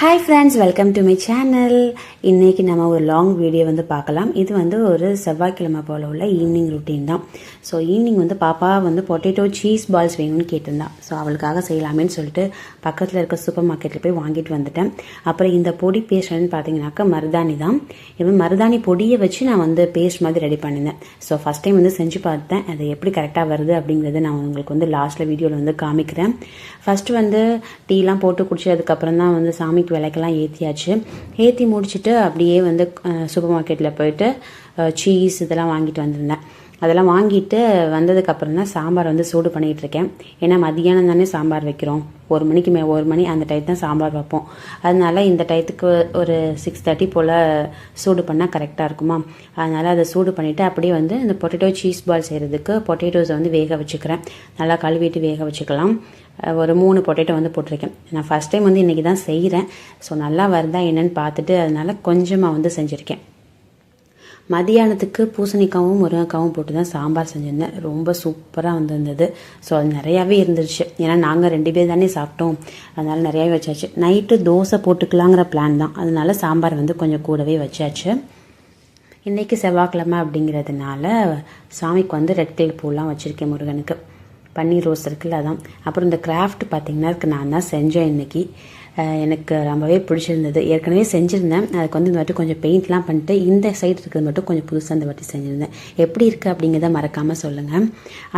Hi friends welcome to my channel இன்னைக்கு நம்ம ஒரு லாங் வீடியோ வந்து பார்க்கலாம். இது வந்து ஒரு செவ்வாய்க்கிழமை போல் உள்ள ஈவினிங் ருட்டீன் தான். ஸோ ஈவினிங் வந்து பாப்பா வந்து பொட்டேட்டோ சீஸ் பால்ஸ் வேணும்னு கேட்டிருந்தா. ஸோ அவளுக்காக செய்யலாமேன்னு சொல்லிட்டு பக்கத்தில் இருக்க சூப்பர் மார்க்கெட்டில் போய் வாங்கிட்டு வந்துட்டேன். அப்புறம் இந்த பொடி பேஸ்ட்னு பார்த்தீங்கன்னாக்கா மருதாணி தான். இப்போ மருதாணி பொடியை வச்சு நான் வந்து பேஸ்ட் மாதிரி ரெடி பண்ணியிருந்தேன். ஸோ ஃபஸ்ட் டைம் வந்து செஞ்சு பார்த்தேன். அது எப்படி கரெக்டாக வருது அப்படிங்கிறத நான் உங்களுக்கு வந்து லாஸ்ட்டில் வீடியோவில் வந்து காமிக்கிறேன். ஃபஸ்ட்டு வந்து டீலாம் போட்டு குடிச்சதுக்கப்புறம் தான் வந்து சாமிக்கு விளக்கெல்லாம் ஏற்றியாச்சு ஏற்றி முடிச்சுட்டு அப்படியே வந்து சூப்பர் மார்க்கெட்டில் போயிட்டு சீஸ் இதெல்லாம் வாங்கிட்டு வந்திருந்தேன். அதெல்லாம் வாங்கிட்டு வந்ததுக்கப்புறம் தான் சாம்பார் வந்து சூடு பண்ணிகிட்டு இருக்கேன் ஏன்னா மதியானம் தானே சாம்பார் வைக்கிறோம். ஒரு மணிக்கு மே ஒரு மணி அந்த டயத்து தான் சாம்பார் வைப்போம். அதனால இந்த டயத்துக்கு ஒரு சிக்ஸ் தேர்ட்டி போல் சூடு பண்ணால் கரெக்டாக இருக்குமா? அதனால் அதை சூடு பண்ணிவிட்டு அப்படியே வந்து இந்த பொட்டேட்டோ சீஸ் பால் செய்கிறதுக்கு பொட்டேட்டோஸை வந்து வேக வச்சுக்கிறேன். நல்லா கழுவிட்டு வேக வச்சுக்கலாம். ஒரு மூணு பொட்டேட்டோ வந்து போட்டிருக்கேன். நான் ஃபஸ்ட் டைம் வந்து இன்றைக்கி தான் செய்கிறேன் ஸோ நல்லா வருதா என்னென்னு பார்த்துட்டு அதனால் கொஞ்சமாக வந்து செஞ்சுருக்கேன். மதியானத்துக்கு பூசணிக்காவும் முருங்கைக்காவும் போட்டு தான் சாம்பார் செஞ்சுருந்தேன். ரொம்ப சூப்பராக வந்திருந்தது. ஸோ அது நிறையாவே இருந்துருச்சு. ஏன்னா நாங்கள் ரெண்டு பேர் தானே சாப்பிட்டோம். அதனால் நிறையாவே வச்சாச்சு. நைட்டு தோசை போட்டுக்கலாங்கிற பிளான் தான். அதனால சாம்பார் வந்து கொஞ்சம் கூடவே வச்சாச்சு. இன்றைக்கி செவ்வாய்க்கிழமை அப்படிங்கிறதுனால சாமிக்கு வந்து ரெட் கலர் பூலாம் வச்சுருக்கேன் முருகனுக்கு. பன்னீர் ரோஸ் இருக்குல்ல அதான். அப்புறம் இந்த கிராஃப்ட் பார்த்திங்கன்னா அதுக்கு நான் தான் செஞ்சேன் இன்றைக்கி எனக்கு ரொம்பவே பிடிச்சிருந்தது. ஏற்கனவே செஞ்சுருந்தேன். அதுக்கு வந்து இந்த வாட்டி கொஞ்சம் பெயிண்ட்லாம் பண்ணிட்டு இந்த சைடு இருக்கிறது மட்டும் கொஞ்சம் புதுசாக இந்த வாட்டி செஞ்சுருந்தேன். எப்படி இருக்குது அப்படிங்கிறத மறக்காமல் சொல்லுங்கள்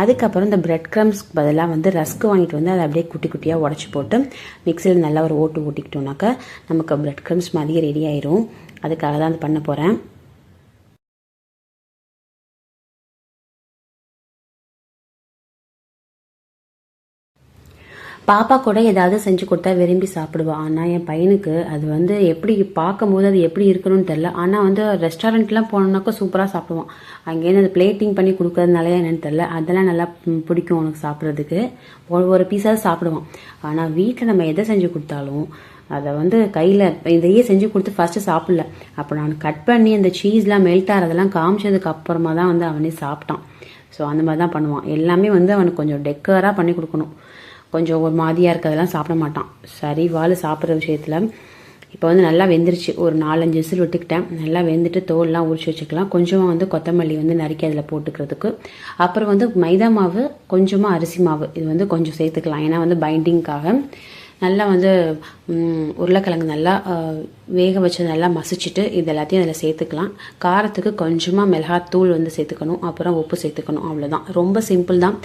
அதுக்கப்புறம் இந்த பிரெட் க்ரம்ஸ்க்கு பதிலாக வந்து ரஸ்க்கு வாங்கிட்டு வந்து அதை அப்படியே குட்டி குட்டியாக உடச்சி போட்டு மிக்சியில் நல்லா ஒரு ஓட்டு ஓட்டிக்கிட்டோம்னாக்கா நமக்கு பிரெட் க்ரம்ஸ் மாதிரி ரெடி ஆயிரும். அதுக்காக தான் அது பண்ண போகிறேன் பாப்பா கூட ஏதாவது செஞ்சு கொடுத்தா விரும்பி சாப்பிடுவான் ஆனால் என் பையனுக்கு அது வந்து எப்படி பார்க்கும்போது அது எப்படி இருக்கணும்னு தெரில ஆனால் வந்து ரெஸ்டாரண்ட்லாம் போனோம்னாக்கா சூப்பராக சாப்பிடுவான். அங்கேருந்து அது பிளேட்டிங் பண்ணி கொடுக்கறதுனால என்னென்னு தெரில அதெல்லாம் நல்லா பிடிக்கும் உனக்கு சாப்பிட்றதுக்கு. ஒரு ஒரு பீஸாவது சாப்பிடுவான். ஆனால் வீட்டில் நம்ம எதை செஞ்சு கொடுத்தாலும் அதை வந்து கையில் இதையே செஞ்சு கொடுத்து ஃபஸ்ட்டு சாப்பிடல. அப்போ நான் கட் பண்ணி அந்த சீஸ்லாம் மெல்ட் ஆகிறதெல்லாம் காமிச்சதுக்கு அப்புறமா தான் வந்து அவனே சாப்பிட்டான். ஸோ அந்த மாதிரி தான் பண்ணுவான். எல்லாமே வந்து அவனுக்கு கொஞ்சம் டெக்கராக பண்ணி கொடுக்கணும். கொஞ்சம் ஒரு மாதிரியாக இருக்கிறதெல்லாம் சாப்பிட மாட்டான். சரி வாழ் சாப்பிட்ற விஷயத்தில் இப்போ வந்து நல்லா வெந்துருச்சு. ஒரு நாலஞ்சு விசில் விட்டுக்கிட்டேன். நல்லா வெந்துட்டு தோல்லாம் உரிச்சு வச்சுக்கலாம். கொஞ்சமாக வந்து கொத்தமல்லி வந்து நறுக்கி அதில் போட்டுக்கிறதுக்கு. அப்புறம் வந்து மைதா மாவு கொஞ்சமாக அரிசி மாவு. இது வந்து கொஞ்சம் சேர்த்துக்கலாம். ஏன்னா வந்து பைண்டிங்காக நல்லா வந்து உருளைக்கிழங்கு நல்லா வேக வச்சு நல்லா மசிச்சுட்டு இது எல்லாத்தையும் அதில் சேர்த்துக்கலாம். காரத்துக்கு கொஞ்சமாக மிளகாத்தூள் வந்து சேர்த்துக்கணும். அப்புறம் உப்பு சேர்த்துக்கணும். அவ்வளோதான் ரொம்ப சிம்பிள் தான்.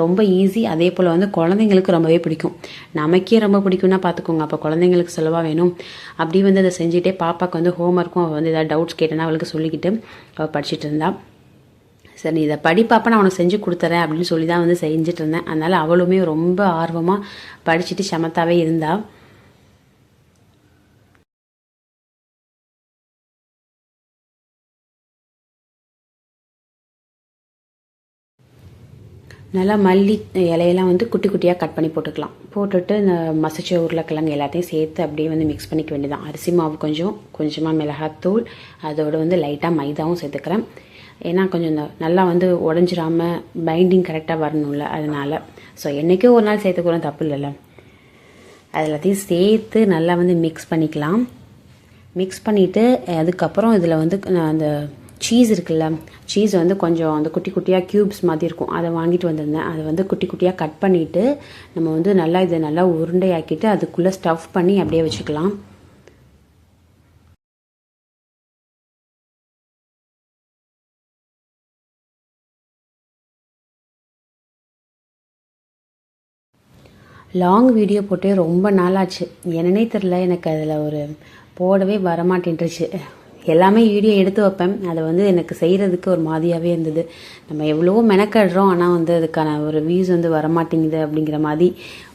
ரொம்ப ஈஸி. அதே போல் வந்து குழந்தைங்களுக்கு ரொம்பவே பிடிக்கும். நமக்கே ரொம்ப பிடிக்கும்னா பார்த்துக்கோங்க அப்போ குழந்தைங்களுக்கு செலவாக வேணும். அப்படி வந்து அதை செஞ்சுட்டே பாப்பாவுக்கு வந்து ஹோம்ஒர்க்கும் அவள் வந்து ஏதாவது டவுட்ஸ் கேட்டேன்னா அவளுக்கு சொல்லிக்கிட்டு அவள் படிச்சுட்டு இருந்தாள் சரி நீ இதை படிப்பாப்ப நான் உனக்கு செஞ்சு கொடுத்துறேன் அப்படின்னு சொல்லி தான் வந்து செஞ்சுட்டு இருந்தேன். அதனால் அவளுமே ரொம்ப ஆர்வமாக படிச்சுட்டு சமத்தாவே இருந்தா. நல்லா மல்லி இலையெல்லாம் வந்து குட்டி குட்டியாக கட் பண்ணி போட்டுக்கலாம். போட்டுட்டு இந்த மசிச்ச உருளைக்கிழங்கு எல்லாத்தையும் சேர்த்து அப்படியே வந்து மிக்ஸ் பண்ணிக்க வேண்டியதான் அரிசி மாவு கொஞ்சம் கொஞ்சமாக மிளகாத்தூள் அதோடு வந்து லைட்டாக மைதாவும் சேர்த்துக்கிறேன். ஏன்னா கொஞ்சம் இந்த நல்லா வந்து உடஞ்சிராம பைண்டிங் கரெக்டாக வரணும்ல அதனால். ஸோ என்றைக்கும் ஒரு நாள் சேர்த்துக்கூட தப்பு இல்லைல்ல. அது எல்லாத்தையும் சேர்த்து நல்லா வந்து மிக்ஸ் பண்ணிக்கலாம். மிக்ஸ் பண்ணிவிட்டு அதுக்கப்புறம் இதில் வந்து அந்த சீஸ் இருக்குல்ல சீஸ் வந்து கொஞ்சம் அந்த குட்டி குட்டியாக க்யூப்ஸ் மாதிரி இருக்கும். அதை வாங்கிட்டு வந்திருந்தேன். அதை வந்து குட்டி குட்டியாக கட் பண்ணிவிட்டு நம்ம வந்து நல்லா இதை நல்லா உருண்டையாக்கிட்டு அதுக்குள்ளே ஸ்டஃப் பண்ணி அப்படியே வச்சுக்கலாம். லாங் வீடியோ போட்டு ரொம்ப நாளாச்சு. என்னன்னே தெரில எனக்கு அதில் ஒரு போடவே வரமாட்டேன்ருச்சு எல்லாமே வீடியோ எடுத்து வைப்பேன். அதை வந்து எனக்கு செய்கிறதுக்கு ஒரு மாதிரியாகவே இருந்தது. நம்ம எவ்வளோ மெனக்கடுறோம் ஆனால் வந்து அதுக்கான ஒரு வியூஸ் வந்து வரமாட்டேங்குது அப்படிங்கிற மாதிரி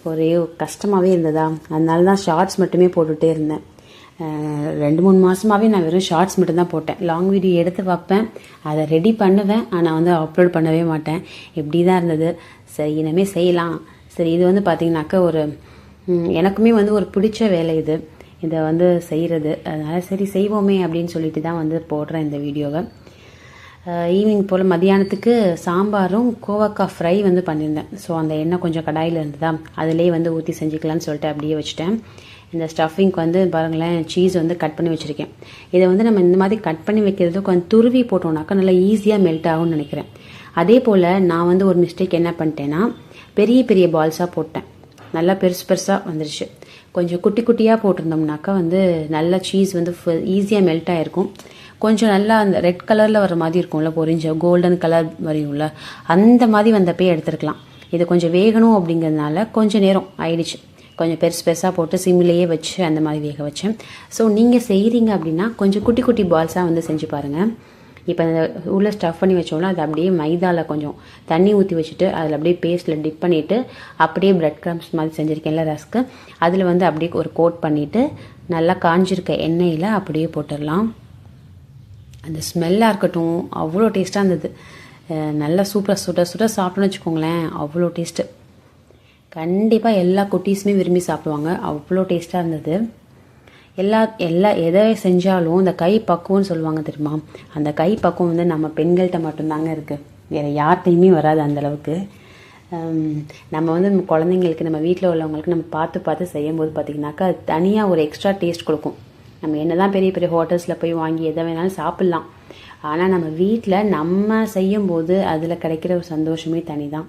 ஒரே கஷ்டமாகவே இருந்ததா? அதனால தான் ஷார்ட்ஸ் மட்டுமே போட்டுகிட்டே இருந்தேன். ரெண்டு மூணு மாதமாகவே நான் வெறும் ஷார்ட்ஸ் மட்டும்தான் போட்டேன். லாங் வீடியோ எடுத்து வைப்பேன். அதை ரெடி பண்ணுவேன். ஆனால் வந்து அப்லோட் பண்ணவே மாட்டேன். இப்படி தான் இருந்தது. சரி இனிமேல் செய்யலாம். சரி இது வந்து பார்த்திங்கனாக்கா ஒரு எனக்குமே வந்து ஒரு பிடிச்ச வேலை இது. இதை வந்து செய்கிறது அதனால் சரி செய்வோமே அப்படின்னு சொல்லிட்டு தான் வந்து போடுறேன் இந்த வீடியோவை. ஈவினிங் போல் மதியானத்துக்கு சாம்பாரும் கோவக்காய் ஃப்ரை வந்து பண்ணியிருந்தேன். ஸோ அந்த எண்ணெய் கொஞ்சம் கடாயில் இருந்ததா அதிலே வந்து ஊற்றி செஞ்சுக்கலான்னு சொல்லிட்டு அப்படியே வச்சுட்டேன். இந்த ஸ்டஃபிங்க்கு வந்து பாருங்களேன் சீஸ் வந்து கட் பண்ணி வச்சுருக்கேன். இதை வந்து நம்ம இந்த மாதிரி கட் பண்ணி வைக்கிறது கொஞ்சம் துருவி போட்டோம்னாக்கா நல்லா ஈஸியாக மெல்ட் ஆகும்னு நினைக்கிறேன். அதே போல் நான் வந்து ஒரு மிஸ்டேக் என்ன பண்ணிட்டேன்னா பெரிய பெரிய பால்ஸாக போட்டேன். நல்லா பெருசு பெருசாக வந்துருச்சு. கொஞ்சம் குட்டி குட்டியாக போட்டிருந்தோம்னாக்கா வந்து நல்லா சீஸ் வந்து ஈஸியாக மெல்ட் ஆகிருக்கும் கொஞ்சம் நல்லா அந்த ரெட் கலரில் வர மாதிரி இருக்கும்ல பொரிஞ்ச கோல்டன் கலர் வரையும்ல அந்த மாதிரி வந்தப்பே எடுத்துருக்கலாம். இது கொஞ்சம் வேகணும் அப்படிங்கிறதுனால கொஞ்சம் நேரம் ஆயிடுச்சு. கொஞ்சம் பெருசு பெருசாக போட்டு சிம்லேயே வச்சு அந்த மாதிரி வேக வச்சேன். ஸோ நீங்கள் செய்கிறீங்க அப்படின்னா கொஞ்சம் குட்டி குட்டி பால்ஸாக வந்து செஞ்சு பாருங்கள் இப்போ அந்த உள்ள ஸ்டஃப் பண்ணி வச்சோம்னா அது அப்படியே மைதாவில் கொஞ்சம் தண்ணி ஊற்றி வச்சுட்டு அதில் அப்படியே பேஸ்ட்டில் டிப் பண்ணிவிட்டு அப்படியே ப்ரெட் க்ரம்ஸ் மாதிரி செஞ்சுருக்கேன்ல ரஸ்க்கு. அதில் வந்து அப்படியே ஒரு கோட் பண்ணிவிட்டு நல்லா காஞ்சிருக்க எண்ணெயில் அப்படியே போட்டுடலாம். அந்த ஸ்மெல்லாக இருக்கட்டும் அவ்வளோ டேஸ்ட்டாக இருந்தது. நல்லா சூப்பராக சுட சுட சாப்பிட்டோன்னு வச்சுக்கோங்களேன் அவ்வளோ டேஸ்ட்டு கண்டிப்பாக எல்லா குட்டீஸுமே விரும்பி சாப்பிடுவாங்க. அவ்வளோ டேஸ்ட்டாக இருந்தது. எல்லா எல்லா எதை செஞ்சாலும் இந்த கை பக்குவம்னு சொல்லுவாங்க தெரியுமா? அந்த கை பக்குவம் வந்து நம்ம பெண்கள்கிட்ட மட்டும்தாங்க இருக்குது வேறு யார்கிட்டையுமே வராது அந்தளவுக்கு நம்ம வந்து நம்ம குழந்தைங்களுக்கு நம்ம வீட்டில் உள்ளவங்களுக்கு நம்ம பார்த்து பார்த்து செய்யும்போது பார்த்திங்கனாக்கா அது தனியாக ஒரு எக்ஸ்ட்ரா டேஸ்ட் கொடுக்கும். நம்ம என்ன தான் பெரிய பெரிய ஹோட்டல்ஸில் போய் வாங்கி எதை வேணாலும் சாப்பிட்லாம். ஆனால் நம்ம வீட்டில் நம்ம செய்யும்போது அதில் கிடைக்கிற ஒரு சந்தோஷமே தனி தான்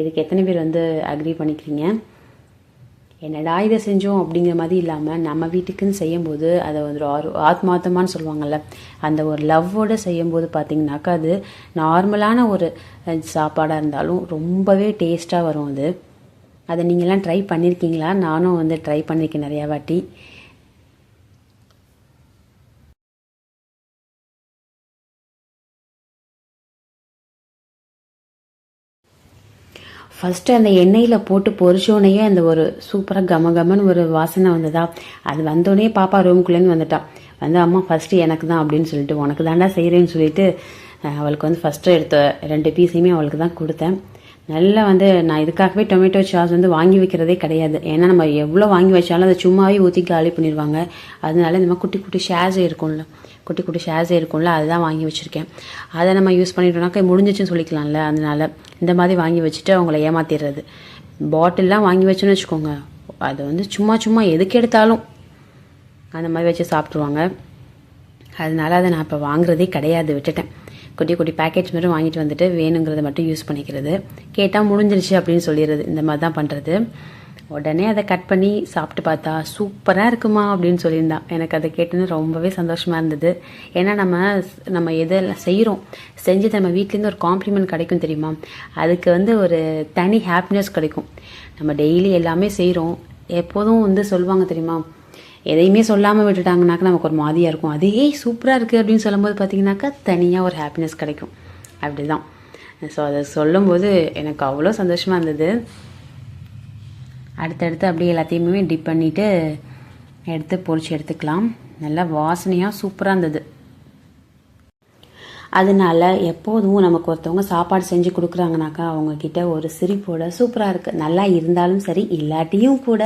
இதுக்கு எத்தனை பேர் வந்து அக்ரி பண்ணிக்கிறீங்க? என்னடா இதை செஞ்சோம் அப்படிங்கிற மாதிரி இல்லாமல் நம்ம வீட்டுக்குன்னு செய்யும்போது அதை ஒரு ஆத்மார்த்தமானு ஆத்மார்த்தமான்னு சொல்லுவாங்கள்ல அந்த ஒரு லவ்வோடு செய்யும்போது பார்த்தீங்கன்னாக்கா அது நார்மலான ஒரு சாப்பாடாக இருந்தாலும் ரொம்பவே டேஸ்ட்டாக வரும் அது. அதை நீங்களாம் ட்ரை பண்ணியிருக்கீங்களா நானும் வந்து ட்ரை பண்ணியிருக்கேன் நிறையா வாட்டி. ஃபஸ்ட்டு அந்த எண்ணெயில் போட்டு பொரிச்சோடனேயே அந்த ஒரு சூப்பராக கம கமன்னு ஒரு வாசனை வந்ததா? அது வந்தோடனே பாப்பா ரூம்குள்ளேருந்து வந்துட்டா. வந்து அம்மா ஃபஸ்ட்டு எனக்கு தான் அப்படின்னு சொல்லிட்டு உனக்கு தாண்டா செய்கிறேன்னு சொல்லிட்டு அவளுக்கு வந்து ஃபஸ்ட்டு எடுத்த ரெண்டு பீஸையுமே அவளுக்கு தான் கொடுத்தேன். நல்லா வந்து நான் இதுக்காகவே டொமேட்டோ சாஸ் வந்து வாங்கி வைக்கிறதே கிடையாது. ஏன்னா நம்ம எவ்வளோ வாங்கி வச்சாலும் அதை சும்மாவே ஊற்றி காலி பண்ணிடுவாங்க. அதனால இந்த மாதிரி குட்டி குட்டி ஷேர்ஸே இருக்கும்ல. குட்டி குட்டி ஷேர்ஸே இருக்கும்ல அதுதான் வாங்கி வச்சுருக்கேன். அதை நம்ம யூஸ் பண்ணிட்டோம்னாக்கா முடிஞ்சிச்சுன்னு சொல்லிக்கலாம்ல அதனால இந்த மாதிரி வாங்கி வச்சுட்டு அவங்கள ஏமாத்திடுறது. பாட்டில்லாம் வாங்கி வச்சோன்னு வச்சுக்கோங்க அது வந்து சும்மா சும்மா எதுக்கு எடுத்தாலும் அந்த மாதிரி வச்சு சாப்பிட்ருவாங்க அதனால அதை நான் இப்போ வாங்குறதே கிடையாது விட்டுட்டேன். குட்டி குட்டி பேக்கெட்ஸ் மட்டும் வாங்கிட்டு வந்துட்டு வேணுங்கிறத மட்டும் யூஸ் பண்ணிக்கிறது. கேட்டால் முடிஞ்சிருச்சு அப்படின்னு சொல்லிடுறது இந்த மாதிரி தான் பண்ணுறது உடனே அதை கட் பண்ணி சாப்பிட்டு பார்த்தா சூப்பராக இருக்குமா அப்படின்னு சொல்லியிருந்தா. எனக்கு அதை கேட்டுன்னு ரொம்பவே சந்தோஷமாக இருந்தது. ஏன்னா நம்ம நம்ம எதெல்லாம் செய்கிறோம் செஞ்சு நம்ம வீட்லேருந்து ஒரு காம்ப்ளிமெண்ட் கிடைக்கும் தெரியுமா? அதுக்கு வந்து ஒரு தனி ஹாப்பினஸ் கிடைக்கும். நம்ம டெய்லி எல்லாமே செய்கிறோம் எப்போதும் வந்து சொல்லுவாங்க தெரியுமா? எதையுமே சொல்லாமல் விட்டுட்டாங்கனாக்கா நமக்கு ஒரு மாதிரியாக இருக்கும். அதே சூப்பராக இருக்குது அப்படின்னு சொல்லும்போது பார்த்தீங்கன்னாக்கா தனியாக ஒரு ஹாப்பினஸ் கிடைக்கும். அப்படி தான் ஸோ அதை சொல்லும்போது எனக்கு அவ்வளோ சந்தோஷமாக இருந்தது. அடுத்தடுத்து அப்படியே எல்லாத்தையுமே டிப் பண்ணிவிட்டு எடுத்து பொறிச்சு எடுத்துக்கலாம். நல்லா வாசனையாக சூப்பராக இருந்தது. அதனால எப்போதும் நமக்கு ஒருத்தவங்க சாப்பாடு செஞ்சு கொடுக்குறாங்கனாக்கா அவங்கக்கிட்ட ஒரு சிரிப்போட சூப்பராக இருக்குது நல்லா இருந்தாலும் சரி இல்லாட்டியும் கூட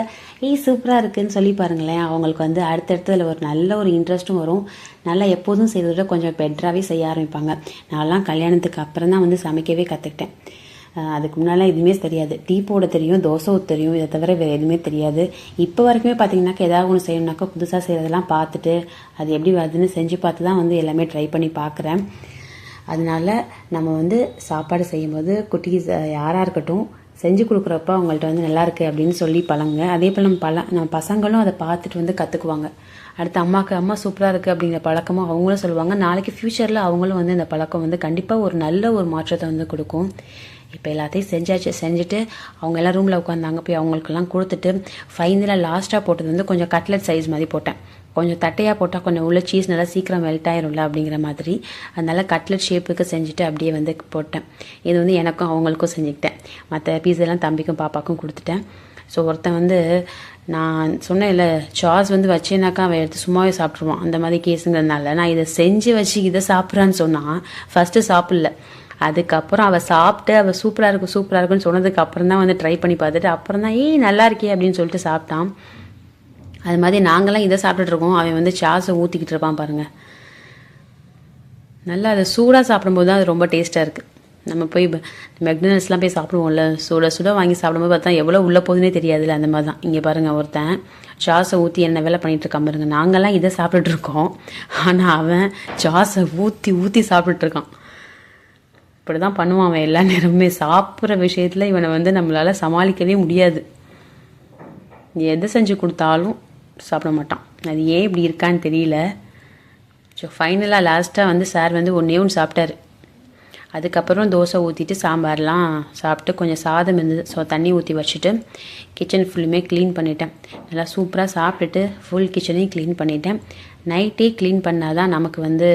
ஏய் சூப்பராக இருக்குன்னு சொல்லி பாருங்களேன் அவங்களுக்கு வந்து அடுத்தடுத்ததில் ஒரு நல்ல ஒரு இன்ட்ரெஸ்ட்டும் வரும். நல்லா எப்போதும் செய்வதை கொஞ்சம் பெட்டராகவே செய்ய ஆரம்பிப்பாங்க. நான்லாம் கல்யாணத்துக்கு அப்புறம் தான் வந்து சமைக்கவே கற்றுக்கிட்டேன் அதுக்கு முன்னால் எதுவுமே தெரியாது. டீ போட தெரியும் தோசை ஊற்ற தெரியும் இதை தவிர வேறு எதுவுமே தெரியாது. இப்போ வரைக்குமே பார்த்தீங்கன்னாக்கா ஏதாவது ஒன்று செய்யணும்னாக்கா புதுசாக செய்கிறதெல்லாம் பார்த்துட்டு அது எப்படி வருதுன்னு செஞ்சு பார்த்து தான் வந்து எல்லாமே ட்ரை பண்ணி பார்க்குறேன் அதனால நம்ம வந்து சாப்பாடு செய்யும்போது குட்டீஸ் யாராக இருக்கட்டும் செஞ்சு கொடுக்குறப்ப அவங்கள்ட்ட வந்து நல்லா இருக்குது அப்படின்னு சொல்லி பழங்க அதே போல் நம்ம பல நம்ம பசங்களும் அதை பார்த்துட்டு வந்து கற்றுக்குவாங்க அடுத்து அம்மாவுக்கு அம்மா சூப்பராக இருக்குது அப்படிங்கிற பழக்கமும் அவங்களும் சொல்லுவாங்க. நாளைக்கு ஃப்யூச்சரில் அவங்களும் வந்து இந்த பழக்கம் வந்து கண்டிப்பாக ஒரு நல்ல ஒரு மாற்றத்தை வந்து கொடுக்கும். இப்போ எல்லாத்தையும் செஞ்சாச்சு செஞ்சுட்டு அவங்க எல்லாம் ரூமில் உட்காந்தாங்க. போய் அவங்களுக்கெல்லாம் கொடுத்துட்டு ஃபைனலாக லாஸ்ட்டாக போட்டது வந்து கொஞ்சம் கட்லெட் சைஸ் மாதிரி போட்டேன். கொஞ்சம் தட்டையாக போட்டால் கொஞ்சம் உள்ள சீஸ் நல்லா சீக்கிரம் மெல்ட் ஆயிரும்ல அப்படிங்கிற மாதிரி. அதனால கட்லெட் ஷேப்புக்கு செஞ்சுட்டு அப்படியே வந்து போட்டேன். இது வந்து எனக்கும் அவங்களுக்கும் செஞ்சுக்கிட்டேன். மற்ற பீஸெல்லாம் தம்பிக்கும் பாப்பாக்கும் கொடுத்துட்டேன். ஸோ ஒருத்தன் வந்து நான் சொன்னேன் இல்லை சாஸ் வந்து வச்சேனாக்கா அவன் எடுத்து சும்மாவே சாப்பிட்ருவான் அந்த மாதிரி கேஸுங்கிறதுனால நான் இதை செஞ்சு வச்சு இதை சாப்பிட்றான்னு சொன்னால் ஃபஸ்ட்டு சாப்பிடல. அதுக்கப்புறம் அவள் சாப்பிட்டு அவள் சூப்பராக இருக்கும் சூப்பராக இருக்குன்னு சொன்னதுக்கு அப்புறம் தான் வந்து ட்ரை பண்ணி பார்த்துட்டு அப்புறம் தான் ஏய் நல்லா இருக்கே அப்படின்னு சொல்லிட்டு சாப்பிட்டான். அது மாதிரி நாங்களாம் இதை சாப்பிட்டுட்டு இருக்கோம். அவன் வந்து சாஸை ஊற்றிக்கிட்டு இருப்பான் பாருங்கள் நல்லா அதை சூடாக சாப்பிடும்போது தான் அது ரொம்ப டேஸ்ட்டாக இருக்குது நம்ம போய் மெக்டனல்ஸ்லாம் போய் சாப்பிடுவோம்ல சுட சுட வாங்கி சாப்பிடும்போது பார்த்தா எவ்வளோ உள்ளே போகுதுன்னே தெரியாதுல்ல அந்த மாதிரி தான். இங்கே பாருங்கள் ஒருத்தன் சாஸை ஊற்றி என்ன வேலை பண்ணிகிட்ருக்கான் இருக்கான் நாங்கள்லாம் இதை சாப்பிட்டுட்டு இருக்கோம். ஆனால் அவன் சாஸை ஊற்றி ஊற்றி சாப்பிட்டுட்டு இருக்கான். இப்படி தான் பண்ணுவான் அவன் எல்லா நேரமுமே. சாப்பிட்ற விஷயத்தில் இவனை வந்து நம்மளால் சமாளிக்கவே முடியாது. எதை செஞ்சு கொடுத்தாலும் சாப்பிட மாட்டான். அது ஏன் இப்படி இருக்கான்னு தெரியல. ஸோ ஃபைனலாக லாஸ்ட்டாக வந்து சார் வந்து ஒன்றே ஒன்று சாப்பிட்டாரு. அதுக்கப்புறம் தோசை ஊற்றிட்டு சாம்பார்லாம் சாப்பிட்டு கொஞ்சம் சாதம் இருந்தது ஸோ தண்ணி ஊற்றி வச்சுட்டு கிச்சன் ஃபுல்லுமே க்ளீன் பண்ணிட்டேன். நல்லா சூப்பராக சாப்பிட்டுட்டு ஃபுல் கிச்சனையும் க்ளீன் பண்ணிட்டேன். நைட்டே க்ளீன் பண்ணால் தான் நமக்கு வந்து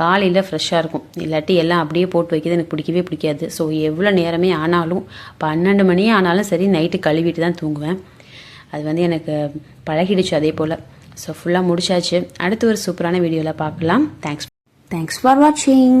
காலையில் ஃப்ரெஷ்ஷாக இருக்கும். இல்லாட்டி எல்லாம் அப்படியே போட்டு வைக்கிறது எனக்கு பிடிக்கவே பிடிக்காது. ஸோ எவ்வளோ நேரமே ஆனாலும் பன்னெண்டு மணியே ஆனாலும் சரி நைட்டு கழுவிட்டு தான் தூங்குவேன். அது வந்து எனக்கு பழகிடுச்சு அதே போல். ஸோ ஃபுல்லாக முடிச்சாச்சு. அடுத்து ஒரு சூப்பரான வீடியோவில் பார்க்கலாம் தேங்க்ஸ் தேங்க்ஸ் ஃபார் வாட்சிங்